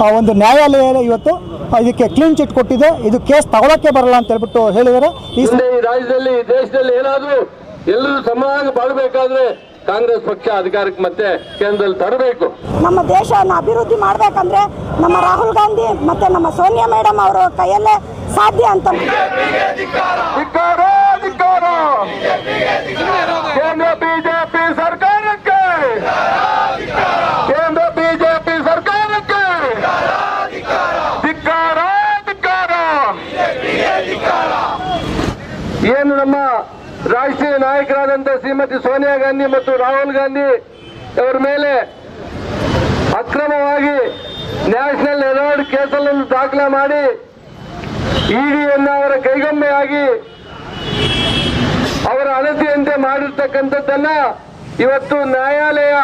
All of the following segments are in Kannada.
ಆ, ಒಂದು ನ್ಯಾಯಾಲಯ ಇವತ್ತು ಇದಕ್ಕೆ ಕ್ಲೀನ್ ಚಿಟ್ ಕೊಟ್ಟಿದೆ. ಇದು ಕೇಸ್ ತಗೊಳಕ್ಕೆ ಬರಲ್ಲ ಅಂತ ಹೇಳ್ಬಿಟ್ಟು ಹೇಳಿದರೆ ಈ ರಾಜ್ಯದಲ್ಲಿ ದೇಶದಲ್ಲಿ ಏನಾದ್ರು ಎಲ್ಲರೂ ಸಮಾನ ಬಾಳ್ಬೇಕಾದ್ರೆ ಕಾಂಗ್ರೆಸ್ ಪಕ್ಷ ಅಧಿಕಾರಕ್ಕೆ ಮತ್ತೆ ಕೇಂದ್ರದಲ್ಲಿ ತರಬೇಕು. ನಮ್ಮ ದೇಶವನ್ನು ಅಭಿವೃದ್ಧಿ ಮಾಡಬೇಕಂದ್ರೆ ನಮ್ಮ ರಾಹುಲ್ ಗಾಂಧಿ ಮತ್ತೆ ನಮ್ಮ ಸೋನಿಯಾ ಮೇಡಮ್ ಅವರ ಕೈಯಲ್ಲೇ ಸಾಧ್ಯ ಅಂತ ಧಿಕ್ಕಾರ ಧಿಕ್ಕಾರ ಕೇಂದ್ರ ಬಿಜೆಪಿ ಸರ್ಕಾರಕ್ಕೆ ಕೇಂದ್ರ ಬಿಜೆಪಿ ಸರ್ಕಾರಕ್ಕೆ ಧಿಕ್ಕಾರ ಧಿಕ್ಕಾರ ಏನು ನಮ್ಮ ರಾಷ್ಟ್ರೀಯ ನಾಯಕರಾದಂಥ ಶ್ರೀಮತಿ ಸೋನಿಯಾ ಗಾಂಧಿ ಮತ್ತು ರಾಹುಲ್ ಗಾಂಧಿ ಅವರ ಮೇಲೆ ಅಕ್ರಮವಾಗಿ ನ್ಯಾಷನಲ್ ಹೆರಾಲ್ಡ್ ಕೇಸಲ್ಲೊಂದು ದಾಖಲೆ ಮಾಡಿ ಇಡಿಯನ್ನು ಅವರ ಕೈಗೊಂಬೆಯಾಗಿ ಅವರ ಅಳತೆಯಂತೆ ಮಾಡಿರ್ತಕ್ಕಂಥದ್ದನ್ನ ಇವತ್ತು ನ್ಯಾಯಾಲಯ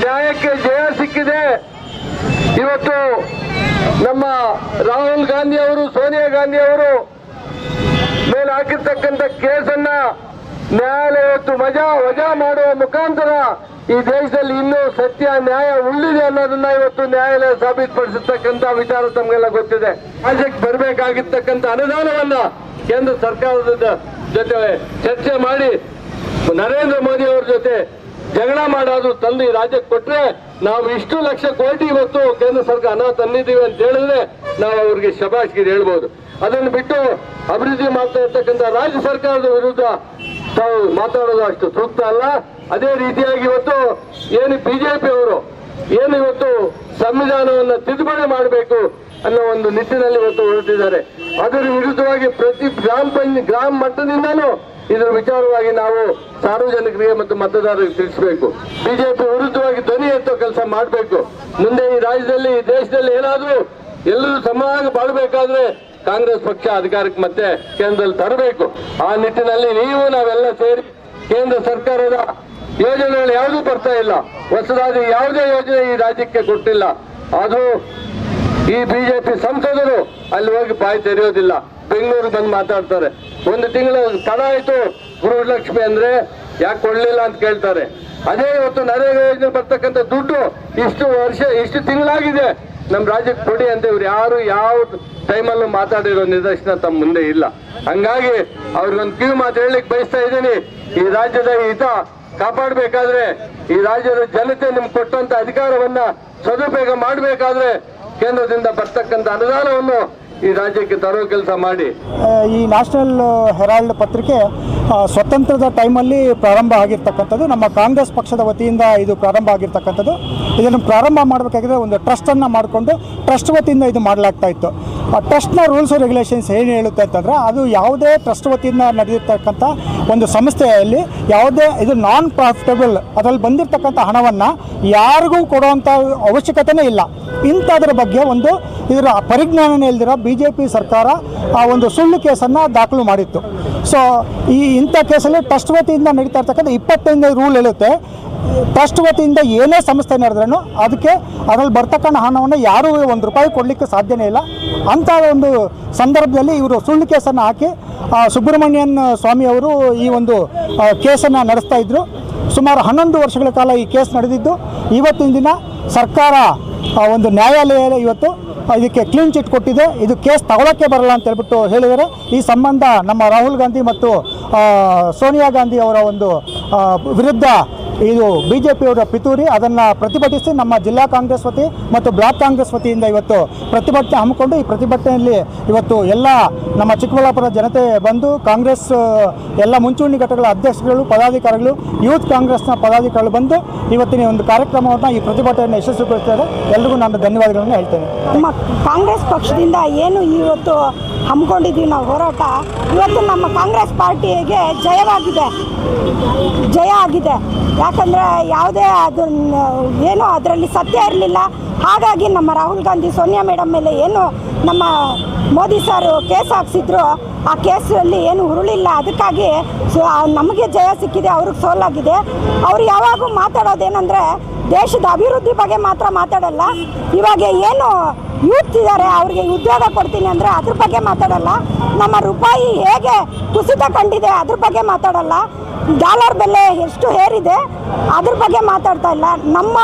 ನ್ಯಾಯಕ್ಕೆ ಜಯ ಸಿಕ್ಕಿದೆ. ಇವತ್ತು ನಮ್ಮ ರಾಹುಲ್ ಗಾಂಧಿ ಅವರು, ಸೋನಿಯಾ ಗಾಂಧಿ ಅವರು ಮೇಲೆ ಹಾಕಿರ್ತಕ್ಕಂಥ ಕೇಸನ್ನ ನ್ಯಾಯಾಲಯವತ್ತು ಮಜಾ ವಜಾ ಮಾಡುವ ಮುಖಾಂತರ ಈ ದೇಶದಲ್ಲಿ ಇನ್ನೂ ಸತ್ಯ, ನ್ಯಾಯ ಉಳಿದಿದೆ ಅನ್ನೋದನ್ನ ಇವತ್ತು ನ್ಯಾಯಾಲಯ ಸಾಬೀತುಪಡಿಸಿರ್ತಕ್ಕಂಥ ವಿಚಾರ ತಮಗೆಲ್ಲ ಗೊತ್ತಿದೆ. ರಾಜ್ಯಕ್ಕೆ ಬರಬೇಕಾಗಿರ್ತಕ್ಕಂಥ ಅನುದಾನವನ್ನ ಕೇಂದ್ರ ಸರ್ಕಾರದ ಜೊತೆ ಚರ್ಚೆ ಮಾಡಿ ನರೇಂದ್ರ ಮೋದಿ ಅವರ ಜೊತೆ ಜಗಳ ಮಾಡೋದು ತಂದು ಈ ರಾಜ್ಯಕ್ಕೆ ಕೊಟ್ರೆ ನಾವು ಇಷ್ಟು ಲಕ್ಷ ಕೋಟಿ ಇವತ್ತು ಕೇಂದ್ರ ಸರ್ಕಾರ ಹಣ ತಂದಿದ್ದೀವಿ ಅಂತ ಹೇಳಿದ್ರೆ ನಾವು ಅವ್ರಿಗೆ ಶಬಾಷ್ಗಿರಿ ಹೇಳ್ಬೋದು. ಅದನ್ನು ಬಿಟ್ಟು ಅಭಿವೃದ್ಧಿ ಮಾಡ್ತಾ ಇರ್ತಕ್ಕಂಥ ರಾಜ್ಯ ಸರ್ಕಾರದ ವಿರುದ್ಧ ತಾವು ಮಾತಾಡೋದು ಅಷ್ಟು ಸೂಕ್ತ ಅಲ್ಲ. ಅದೇ ರೀತಿಯಾಗಿ ಇವತ್ತು ಏನು ಬಿಜೆಪಿ ಅವರು ಏನು ಇವತ್ತು ಸಂವಿಧಾನವನ್ನ ತಿದ್ದುಪಡಿ ಮಾಡಬೇಕು ಅನ್ನೋ ಒಂದು ನಿಟ್ಟಿನಲ್ಲಿ ಇವತ್ತು ಹೊರಟಿದ್ದಾರೆ. ಅದರ ವಿರುದ್ಧವಾಗಿ ಪ್ರತಿ ಗ್ರಾಮ ಪಂಚ ಗ್ರಾಮ ಮಟ್ಟದಿಂದನೂ ಇದರ ವಿಚಾರವಾಗಿ ನಾವು ಸಾರ್ವಜನಿಕರಿಗೆ ಮತ್ತು ಮತದಾರರಿಗೆ ತಿಳಿಸಬೇಕು. ಬಿಜೆಪಿ ವಿರುದ್ಧವಾಗಿ ಧ್ವನಿ ಎತ್ತೋ ಕೆಲಸ ಮಾಡಬೇಕು. ಮುಂದೆ ಈ ರಾಜ್ಯದಲ್ಲಿ, ಈ ದೇಶದಲ್ಲಿ ಏನಾದರೂ ಎಲ್ಲರೂ ಸಮಾನ ಬಾಳ್ಬೇಕಾದ್ರೆ ಕಾಂಗ್ರೆಸ್ ಪಕ್ಷ ಅಧಿಕಾರಕ್ಕೆ ಮತ್ತೆ ಕೇಂದ್ರದಲ್ಲಿ ತರಬೇಕು. ಆ ನಿಟ್ಟಿನಲ್ಲಿ ನೀವು ನಾವೆಲ್ಲ ಸೇರಿ ಕೇಂದ್ರ ಸರ್ಕಾರದ ಯೋಜನೆಗಳು ಯಾವುದೂ ಬರ್ತಾ ಇಲ್ಲ. ಹೊಸದಾಗಿ ಯಾವುದೇ ಯೋಜನೆ ಈ ರಾಜ್ಯಕ್ಕೆ ಕೊಟ್ಟಿಲ್ಲ. ಅದು ಈ ಬಿಜೆಪಿ ಸಂಸದರು ಅಲ್ಲಿ ಹೋಗಿ ಬಾಯಿ ತೆರೆಯೋದಿಲ್ಲ. ಬೆಂಗಳೂರಿಗೆ ಬಂದು ಮಾತಾಡ್ತಾರೆ. ಒಂದು ತಿಂಗಳು ತಡ ಆಯ್ತು ಗೃಹಲಕ್ಷ್ಮಿ ಅಂದ್ರೆ, ಯಾಕೆ ಕೊಡ್ಲಿಲ್ಲ ಅಂತ ಕೇಳ್ತಾರೆ. ಅದೇ ಇವತ್ತು ನರೇಗಾ ಯೋಜನೆ ಬರ್ತಕ್ಕಂಥ ದುಡ್ಡು ಇಷ್ಟು ವರ್ಷ, ಇಷ್ಟು ತಿಂಗಳಾಗಿದೆ. ನಮ್ಮ ರಾಜ್ಯಕ್ಕೆ ಕೊಡಿ ಅಂತ ಇವ್ರು ಯಾರು ಯಾವ ಟೈಮಲ್ಲೂ ಮಾತಾಡಿರೋ ನಿದರ್ಶನ ತಮ್ಮ ಮುಂದೆ ಇಲ್ಲ. ಹಂಗಾಗಿ ಅವ್ರಿಗೊಂದು ಕಿವಿ ಮಾತು ಹೇಳಲಿಕ್ಕೆ ಬಯಸ್ತಾ ಇದ್ದೀನಿ. ಈ ರಾಜ್ಯದ ಹಿತ ಕಾಪಾಡಬೇಕಾದ್ರೆ, ಈ ರಾಜ್ಯದ ಜನತೆ ನಿಮ್ಗೆ ಕೊಟ್ಟಂತ ಅಧಿಕಾರವನ್ನ ಸದುಪಯೋಗ ಮಾಡಬೇಕಾದ್ರೆ, ಕೇಂದ್ರದಿಂದ ಬರ್ತಕ್ಕಂಥ ಅನುದಾನವನ್ನು ಈ ರಾಜ್ಯಕ್ಕೆ ತರೋ ಕೆಲಸ ಮಾಡಿ. ಈ ನ್ಯಾಷನಲ್ ಹೆರಾಲ್ಡ್ ಪತ್ರಿಕೆ ಸ್ವತಂತ್ರದ ಟೈಮಲ್ಲಿ ಪ್ರಾರಂಭ ಆಗಿರ್ತಕ್ಕಂಥದ್ದು, ನಮ್ಮ ಕಾಂಗ್ರೆಸ್ ಪಕ್ಷದ ವತಿಯಿಂದ ಇದು ಪ್ರಾರಂಭ ಆಗಿರ್ತಕ್ಕಂಥದ್ದು. ಇದನ್ನು ಪ್ರಾರಂಭ ಮಾಡಬೇಕಾಗಿದ್ರೆ ಒಂದು ಟ್ರಸ್ಟನ್ನು ಮಾಡಿಕೊಂಡು, ಟ್ರಸ್ಟ್ ವತಿಯಿಂದ ಇದು ಮಾಡಲಾಗ್ತಾ ಇತ್ತು. ಆ, ಟ್ರಸ್ಟ್ನ ರೂಲ್ಸ್ ರೆಗ್ಯುಲೇಷನ್ಸ್ ಏನು ಹೇಳುತ್ತೆ ಅಂತಂದರೆ, ಅದು ಯಾವುದೇ ಟ್ರಸ್ಟ್ ವತಿಯಿಂದ ನಡೆದಿರ್ತಕ್ಕಂಥ ಒಂದು ಸಂಸ್ಥೆಯಲ್ಲಿ ಯಾವುದೇ ಇದು ನಾನ್ ಪ್ರಾಫಿಟಬಲ್ ಅದರಲ್ಲಿ ಬಂದಿರತಕ್ಕಂಥ ಹಣವನ್ನು ಯಾರಿಗೂ ಕೊಡುವಂಥ ಅವಶ್ಯಕತೆನೇ ಇಲ್ಲ. ಇಂಥದ್ರ ಬಗ್ಗೆ ಒಂದು ಇದರ ಪರಿಜ್ಞಾನನೇ ಇಲ್ದಿರೋ ಬಿ ಜೆ ಪಿ ಸರ್ಕಾರ ಆ ಒಂದು ಸುಳ್ಳು ಕೇಸನ್ನು ದಾಖಲು ಮಾಡಿತ್ತು. ಸೊ ಈ ಇಂಥ ಕೇಸಲ್ಲಿ ಟ್ರಸ್ಟ್ ವತಿಯಿಂದ ನಡೀತಾ ಇರ್ತಕ್ಕಂಥ ಇಪ್ಪತ್ತೈದು ರೂಲ್ ಹೇಳುತ್ತೆ. ಟ್ರಸ್ಟ್ ವತಿಯಿಂದ ಏನೇ ಸಂಸ್ಥೆ ನಡೆದ್ರೂ ಅದಕ್ಕೆ ಅದರಲ್ಲಿ ಬರ್ತಕ್ಕಂಥ ಹಣವನ್ನು ಯಾರೂ ಒಂದು ರೂಪಾಯಿ ಕೊಡಲಿಕ್ಕೆ ಸಾಧ್ಯನೇ ಇಲ್ಲ. ಅಂಥ ಒಂದು ಸಂದರ್ಭದಲ್ಲಿ ಇವರು ಸುಳ್ಳು ಕೇಸನ್ನು ಹಾಕಿ ಸುಬ್ರಹ್ಮಣ್ಯನ್ ಸ್ವಾಮಿ ಅವರು ಈ ಒಂದು ಕೇಸನ್ನು ನಡೆಸ್ತಾ ಇದ್ದರು ಸುಮಾರು ಹನ್ನೊಂದು ವರ್ಷಗಳ ಕಾಲ ಈ ಕೇಸ್ ನಡೆದಿದ್ದು. ಇವತ್ತಿನ ದಿನ ಸರ್ಕಾರ ಆ, ಒಂದು ನ್ಯಾಯಾಲಯ ಇವತ್ತು ಇದಕ್ಕೆ ಕ್ಲೀನ್ ಚಿಟ್ ಕೊಟ್ಟಿದೆ. ಇದು ಕೇಸ್ ತಗೊಳಕ್ಕೆ ಬರಲ್ಲ ಅಂತ ಹೇಳ್ಬಿಟ್ಟು ಹೇಳಿದರೆ ಈ ಸಂಬಂಧ ನಮ್ಮ ರಾಹುಲ್ ಗಾಂಧಿ ಮತ್ತು ಸೋನಿಯಾ ಗಾಂಧಿ ಅವರ ಒಂದು ವಿರುದ್ಧ ಇದು ಬಿ ಜೆ ಪಿಯವರ ಪಿತೂರಿ. ಅದನ್ನು ಪ್ರತಿಭಟಿಸಿ ನಮ್ಮ ಜಿಲ್ಲಾ ಕಾಂಗ್ರೆಸ್ ವತಿ ಮತ್ತು ಬ್ಲಾಕ್ ಕಾಂಗ್ರೆಸ್ ವತಿಯಿಂದ ಇವತ್ತು ಪ್ರತಿಭಟನೆ ಹಮ್ಮಿಕೊಂಡು, ಈ ಪ್ರತಿಭಟನೆಯಲ್ಲಿ ಇವತ್ತು ಎಲ್ಲ ನಮ್ಮ ಚಿಕ್ಕಬಳ್ಳಾಪುರ ಜನತೆ ಬಂದು, ಕಾಂಗ್ರೆಸ್ ಎಲ್ಲ ಮುಂಚೂಣಿ ಘಟಕಗಳ ಅಧ್ಯಕ್ಷರುಗಳು, ಪದಾಧಿಕಾರಿಗಳು, ಯೂತ್ ಕಾಂಗ್ರೆಸ್ನ ಪದಾಧಿಕಾರಿಗಳು ಬಂದು ಇವತ್ತಿನ ಒಂದು ಕಾರ್ಯಕ್ರಮವನ್ನು, ಈ ಪ್ರತಿಭಟನೆಯನ್ನು ಯಶಸ್ವಿಗೊಳಿಸಿದ್ದಾರೆ. ಎಲ್ಲರಿಗೂ ನಾನು ಧನ್ಯವಾದಗಳನ್ನು ಹೇಳ್ತೇನೆ. ನಮ್ಮ ಕಾಂಗ್ರೆಸ್ ಪಕ್ಷದಿಂದ ಏನು ಇವತ್ತು ಹಮ್ಮಿಕೊಂಡಿದ್ದೀವಿ ನಾವು ಹೋರಾಟ. ಇವತ್ತು ನಮ್ಮ ಕಾಂಗ್ರೆಸ್ ಪಾರ್ಟಿಗೆ ಜಯವಾಗಿದೆ. ಜಯ ಆಗಿದೆ. ಯಾಕಂದರೆ ಯಾವುದೇ ಅದು ಏನು ಅದರಲ್ಲಿ ಸತ್ಯ ಇರಲಿಲ್ಲ. ಹಾಗಾಗಿ ನಮ್ಮ ರಾಹುಲ್ ಗಾಂಧಿ, ಸೋನಿಯಾ ಮೇಡಮ್ ಮೇಲೆ ಏನು ನಮ್ಮ ಮೋದಿ ಸಾರು ಕೇಸ್ ಹಾಕ್ಸಿದ್ರು, ಆ ಕೇಸಲ್ಲಿ ಏನು ಹುರುಳಿಲ್ಲ. ಅದಕ್ಕಾಗಿ ಸೊ ನಮಗೆ ಜಯ ಸಿಕ್ಕಿದೆ, ಅವ್ರಿಗೆ ಸೋಲಾಗಿದೆ. ಅವ್ರು ಯಾವಾಗೂ ಮಾತಾಡೋದೇನೆಂದರೆ ದೇಶದ ಅಭಿವೃದ್ಧಿ ಬಗ್ಗೆ ಮಾತ್ರ ಮಾತಾಡಲ್ಲ. ಇವಾಗ ಏನು ಯೂತ್ ಇದ್ದಾರೆ ಅವ್ರಿಗೆ ಉದ್ಯೋಗ ಕೊಡ್ತೀನಿ ಅಂದರೆ ಅದ್ರ ಬಗ್ಗೆ ಮಾತಾಡಲ್ಲ. ನಮ್ಮ ರೂಪಾಯಿ ಹೇಗೆ ಕುಸಿತ ಕಂಡಿದೆ ಅದ್ರ ಬಗ್ಗೆ ಮಾತಾಡಲ್ಲ. ಡಾಲರ್ ಬೆಲೆ ಎಷ್ಟು ಹೇರಿದೆ ಅದ್ರ ಬಗ್ಗೆ ಮಾತಾಡ್ತಾ ಇಲ್ಲ. ನಮ್ಮ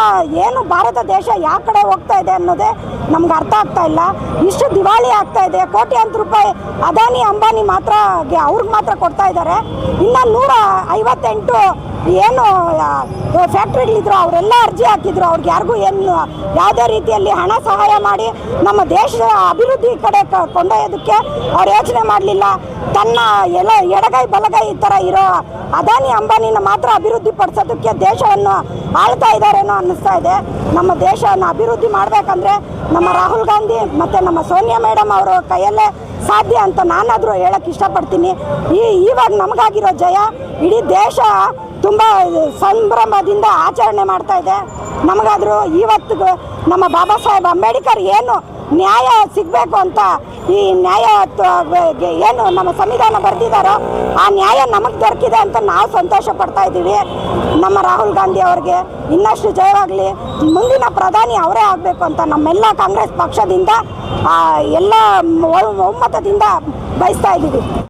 ಏನು ಭಾರತ ದೇಶ ಯಾವ ಕಡೆ ಹೋಗ್ತಾ ಇದೆ ಅನ್ನೋದೇ ನಮ್ಗೆ ಅರ್ಥ ಆಗ್ತಾ ಇಲ್ಲ. ಇಷ್ಟು ದಿವಾಳಿ ಆಗ್ತಾ ಇದೆ. ಅಂತ ರೂಪಾಯಿ ಅದಾನಿ ಅಂಬಾನಿ ಮಾತ್ರ ಅವ್ರಿಗೆ ಮಾತ್ರ ಕೊಡ್ತಾ ಇದ್ದಾರೆ. ಇನ್ನು ನೂರ ಐವತ್ತೆಂಟು ಏನು ಫ್ಯಾಕ್ಟ್ರಿಗಳಿದ್ರು ಅವರೆಲ್ಲ ಅರ್ಜಿ ಹಾಕಿದ್ರು, ಅವ್ರಿಗೆ ಯಾರಿಗೂ ಏನು, ಯಾವುದೇ ರೀತಿಯಲ್ಲಿ ಹಣ ಸಹಾಯ ಮಾಡಿ ನಮ್ಮ ದೇಶದ ಅಭಿವೃದ್ಧಿ ಕಡೆ ಕೊಂಡೊಯ್ಯೋದಕ್ಕೆ ಅವ್ರು ಯೋಚನೆ ಮಾಡಲಿಲ್ಲ. ತನ್ನ ಎಲ್ಲ ಎಡಗೈ, ಬಲಗೈ ಈ ಥರ ಇರೋ ಅದಾನಿ ಅಂಬಾನಿನ ಮಾತ್ರ ಅಭಿವೃದ್ಧಿ ಪಡಿಸೋದಕ್ಕೆ ದೇಶವನ್ನು ಆಳ್ತಾ ಇದ್ದಾರೇನೋ ಅನ್ನಿಸ್ತಾ ಇದೆ. ನಮ್ಮ ದೇಶವನ್ನು ಅಭಿವೃದ್ಧಿ ಮಾಡಬೇಕಂದ್ರೆ ನಮ್ಮ ರಾಹುಲ್ ಗಾಂಧಿ ಮತ್ತು ನಮ್ಮ ಸೋನಿಯಾ ಮೇಡಮ್ ಅವರ ಕೈಯಲ್ಲೇ ಸಾಧ್ಯ ಅಂತ ನಾನಾದರೂ ಹೇಳಕ್ಕೆ ಇಷ್ಟಪಡ್ತೀನಿ. ಈ ಇವಾಗ ನಮಗಾಗಿರೋ ಜಯ ಇಡೀ ದೇಶ ತುಂಬ ಸಂಭ್ರಮದಿಂದ ಆಚರಣೆ ಮಾಡ್ತಾ ಇದೆ. ನಮಗಾದರೂ ಇವತ್ತು ನಮ್ಮ ಬಾಬಾ ಸಾಹೇಬ್ ಅಂಬೇಡ್ಕರ್ ಏನು ನ್ಯಾಯ ಸಿಗಬೇಕು ಅಂತ ಈ ನ್ಯಾಯ ಏನು ನಮ್ಮ ಸಂವಿಧಾನ ಬರೆದಿದ್ದಾರೋ ಆ ನ್ಯಾಯ ನಮಗೆ ದೊರಕಿದೆ ಅಂತ ನಾವು ಸಂತೋಷ ಪಡ್ತಾ ಇದ್ದೀವಿ. ನಮ್ಮ ರಾಹುಲ್ ಗಾಂಧಿ ಅವ್ರಿಗೆ ಇನ್ನಷ್ಟು ಜಯವಾಗಲಿ ಮುಂದಿನ ಪ್ರಧಾನಿ ಅವರೇ ಆಗಬೇಕು ಅಂತ ನಮ್ಮೆಲ್ಲ ಕಾಂಗ್ರೆಸ್ ಪಕ್ಷದಿಂದ ಆ, ಎಲ್ಲ ಒಮ್ಮತದಿಂದ ಬಯಸ್ತಾ ಇದ್ದೀವಿ.